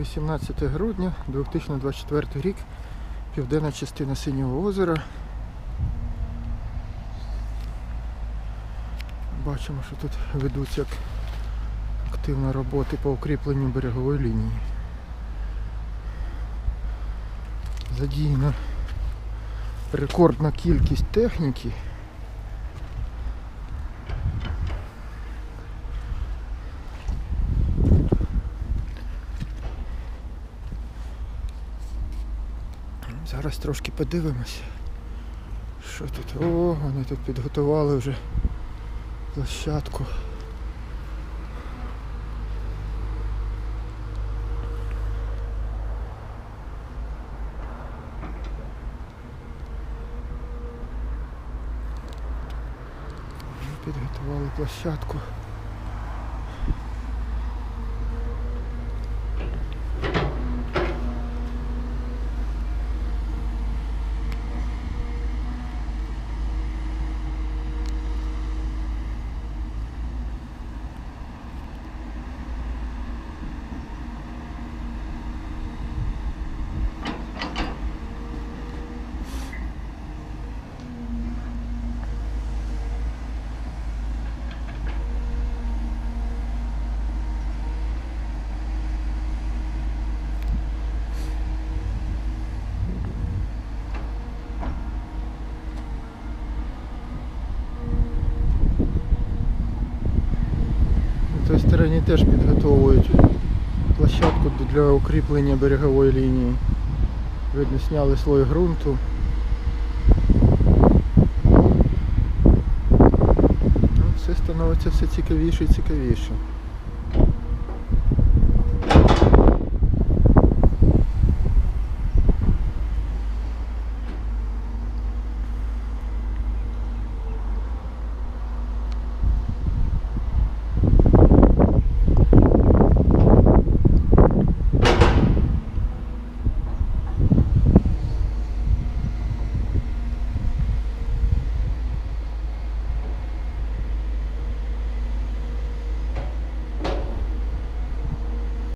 18 грудня 2024 рік, південна частина Синього озера. Бачимо, що тут ведуться активно роботи по укріпленню берегової лінії. Задіяна рекордна кількість техніки. Зараз трошки подивимося. Що тут? О, вони тут підготували вже площадку. Підготували площадку. Той стороні теж підготовують площадку для укріплення берегової лінії. Видно, сняли слой ґрунту. Ну, все становиться все цікавіше і цікавіше.